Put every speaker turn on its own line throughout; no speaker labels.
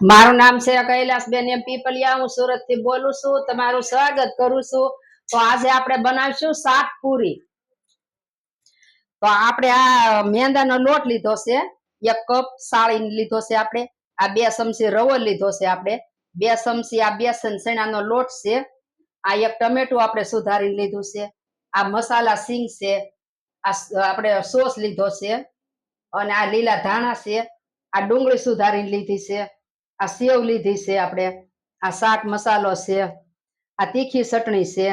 મારું નામ છે કૈલાસબેન એમ પીપલિયા. હું સુરતથી બોલું છું. તમારું સ્વાગત કરું છું. તો આજે આપણે બનાવીશું શાક પૂરી. તો આપણે આ મેંદાનો લોટ લીધો છે. એક કપ સાળી લીધો છે આપણે. આ બે ચમચી રવો લીધો છે આપણે. બે ચમચી આ બેસન ચણાનો લોટ છે. આ એક ટમેટું આપણે સુધારી લીધું છે. આ મસાલા સિંગ છે. આ આપણે સોસ લીધો છે. અને આ લીલા ધાણા છે. આ ડુંગળી સુધારી લીધી છે. આ સેવ લીધી છે આપણે. આ શાક મસાલો છે. આ તીખી ચટણી છે.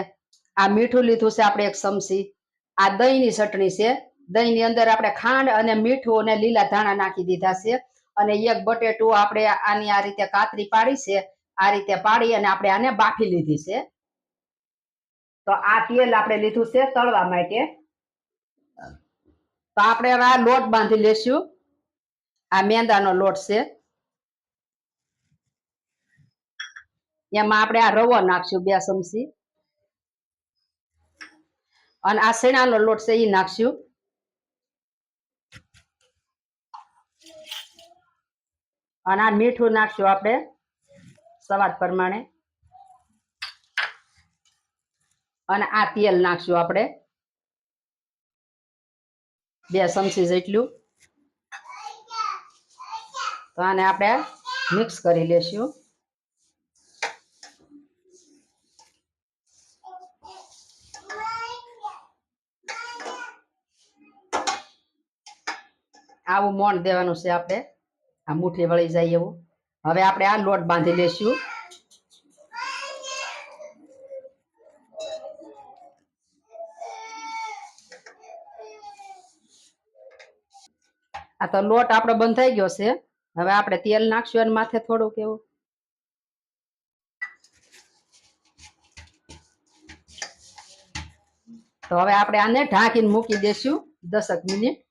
આ મીઠું લીધું છે આપણે એક ચમચી. આ દહીંની ચટણી છે. દહીંની અંદર આપણે ખાંડ અને મીઠું અને લીલા ધાણા નાખી દીધા છે. અને એક બટેટું આપણે આની આ રીતે કાતરી પાડી છે. આ રીતે પાડી અને આપણે આને બાફી લીધી છે. તો આ તેલ આપણે લીધું છે તળવા માટે. તો આપણે આ લોટ બાંધી લેશું. આ મેંદાનો લોટ છે. એમાં આપણે આ રવો નાખશું બે ચમચી. અને આ શેણાનો લોટ છે એ નાખશું. અને આ મીઠું નાખશું આપણે સ્વાદ પ્રમાણે. અને આ તેલ નાખશું આપણે. બે ચમચી જેટલું. તો આને આપણે મિક્સ કરી લેશું. આવું મોણ દેવાનું છે આપણે. આ મુઠ્ઠી વળી જાય એવું. હવે આપણે આ લોટ બાંધી લેશું. આ તો લોટ આપણો બંધાઈ ગયો છે. હવે આપણે તેલ નાખશું અને માથે થોડુંક એવું. તો હવે આપણે આને ઢાંકીને મૂકી દેશું દસક મિનિટ.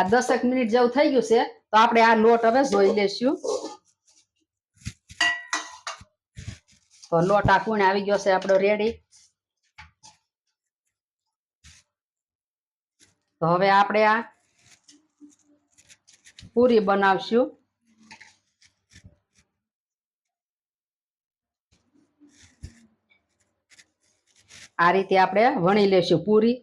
આ દસક મિનિટ જેવું થઈ ગયું છે, તો આપણે આ લોટ હવે જોઈ લેશું. તો લોટ આ કુણ આવી ગયો છે, આપણો રેડી તો હવે આપણે આ પૂરી બનાવશું. આ રીતે આપણે વણી લેશું પૂરી.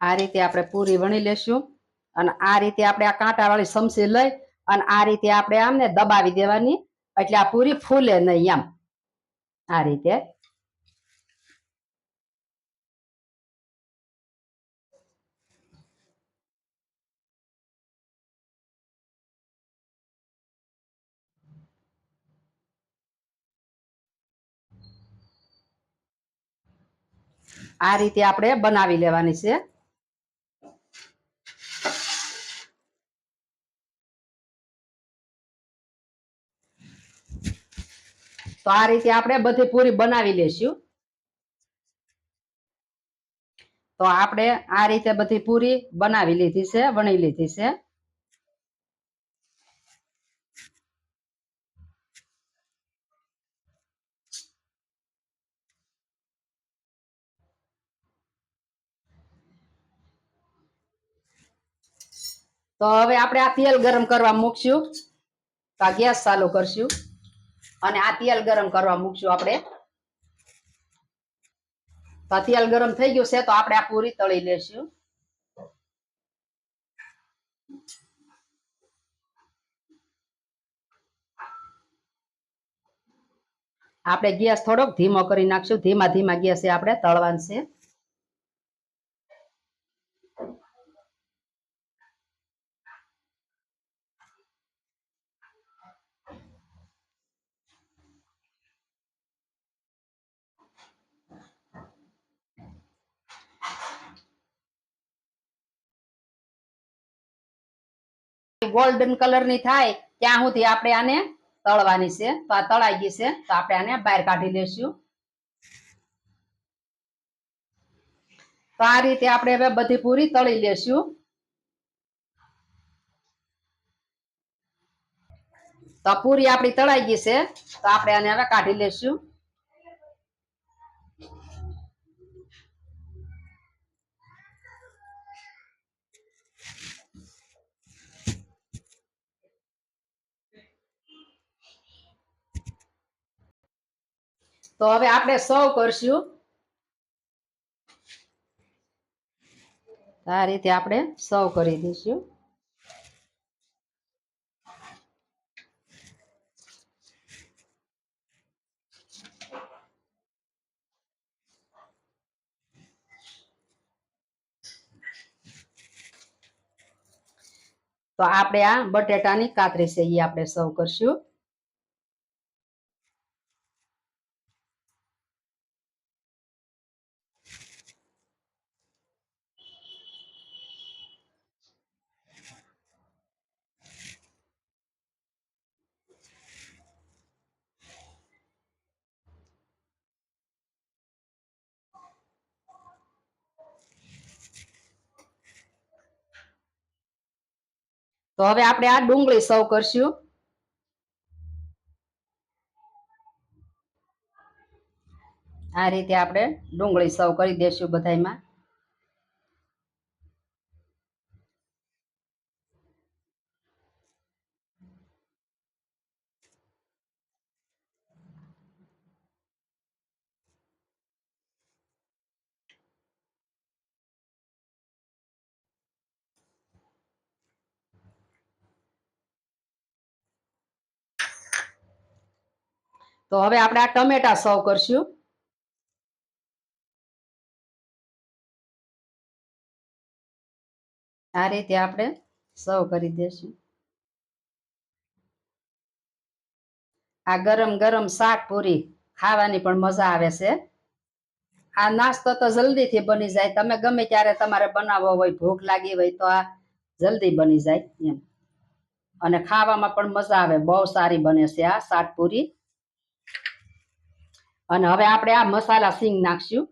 આ રીતે આપણે પૂરી વણી લેશું અને આ રીતે આપણે આ કાંટા વાળી સમસી લઈ અને આ રીતે આપણે આમને દબાવી દેવાની. એટલે આ પૂરી ફૂલે નહીં આમ આ રીતે. આ રીતે આપણે બનાવી લેવાની છે. તો આ રીતે આપણે બધી પૂરી બનાવી લેશું. તો આપણે આ રીતે બધી પૂરી બનાવી લીધી છે, વણી લીધી છે. તો હવે આપણે આ તેલ ગરમ કરવા મૂકશું. તો આ ગેસ ચાલુ કરશું. અને આ તેલ ગરમ કરવા મૂકશું આપણે. તો આ તેલ ગરમ થઈ ગયું છે, તો આપણે આ પૂરી તળી લેશું. આપણે ગેસ થોડોક ધીમો કરી નાખશું. ધીમા ધીમા ગેસે આપણે તળવાનું છે. ગોલ્ડન કલરની થાય, ત્યાં સુધી આપણે આને તળવાની છે. તો આ તળાઈ ગઈ છે. તો આપણે આને બહાર કાઢી લેશું. તો આ રીતે આપણે હવે બધી પૂરી તળી લેશું. તો તો પૂરી આપણી તળાઈ ગઈ છે. તો આપણે આને હવે કાઢી લેશું. તો હવે આપણે સૌ કરશું. આ રીતે આપણે સૌ કરી દઈશું. તો આપણે આ બટેટાની કાતરી છે એ આપણે સર્વ કરશું. તો હવે આપણે આ ડુંગળી સર્વ કરશું. આ રીતે આપણે ડુંગળી સર્વ કરી દેશું બધાયમાં. તો હવે આપણે આ ટમેટા સર્વ કરશું. આ રીતે આપણે સર્વ કરી દેશું. આ ગરમ ગરમ શાક પૂરી ખાવાની પણ મજા આવે છે. આ નાસ્તો તો જલ્દીથી બની જાય. તમે ગમે ત્યારે તમારે બનાવવો હોય, ભૂખ લાગી હોય તો આ જલ્દી બની જાય એમ. અને ખાવામાં પણ મજા આવે. બહુ સારી બને છે આ શાક પૂરી. અને હવે આપણે આ મસાલા સિંગ નાખશું.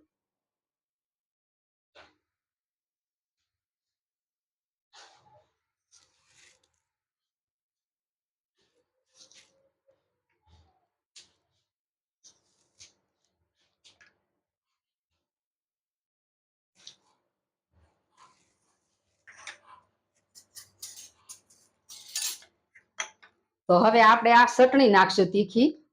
તો હવે આપણે આ ચટણી નાખશું તીખી.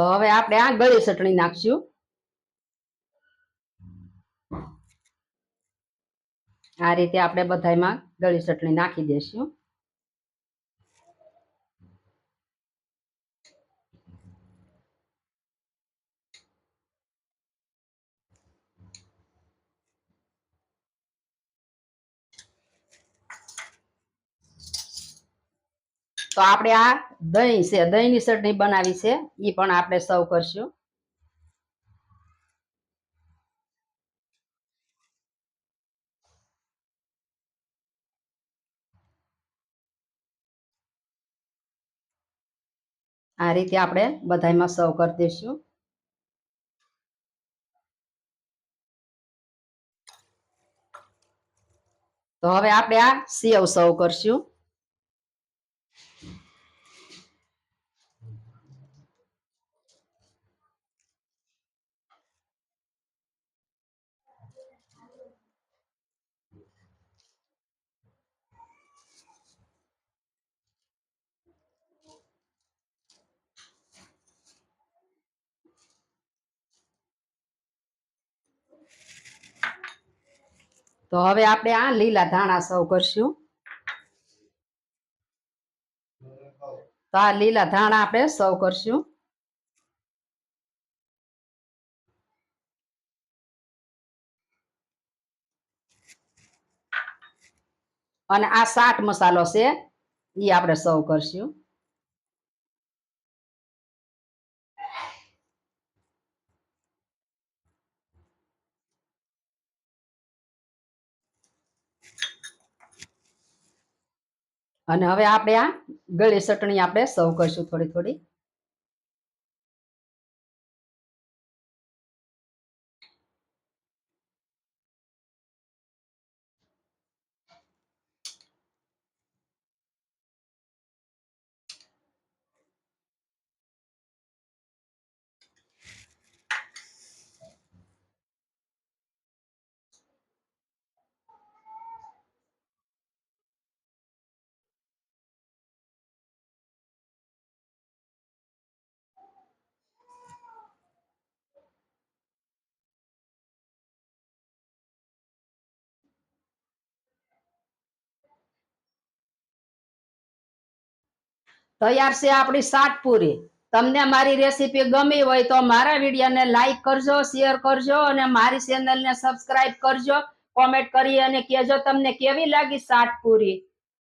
તો હવે આપણે આ ગળી ચટણી નાખશું. આ રીતે આપણે બધામાં ગળી ચટણી નાખી દેશું. તો આપણે આ દહીં છે, દહીંની ચટણી બનાવી છે એ પણ આપણે સર્વ કરશું. આ રીતે આપણે બધામાં સર્વ કરી દઈશું. તો હવે આપણે આ સેવ સર્વ કરશું. તો હવે આપણે આ લીલા ધાણા સૌ કરશું. તો આ લીલા ધાણા આપણે સૌ કરશું. અને આ ચાટ મસાલો છે એ આપણે સૌ કરશું. અને હવે આપણે આ ગળી ચટણી આપણે સર્વ કરશું થોડી થોડી. તૈયાર છે આપણી સાતપુરી પૂરી. તમને મારી રેસીપી ગમી હોય તો મારા વિડીયોને લાઈક કરજો શેર કરજો અને મારી ચેનલને સબસ્ક્રાઇબ કરજો. કોમેન્ટ કરી અને કહેજો તમને કેવી લાગી સાતપુરી પૂરી.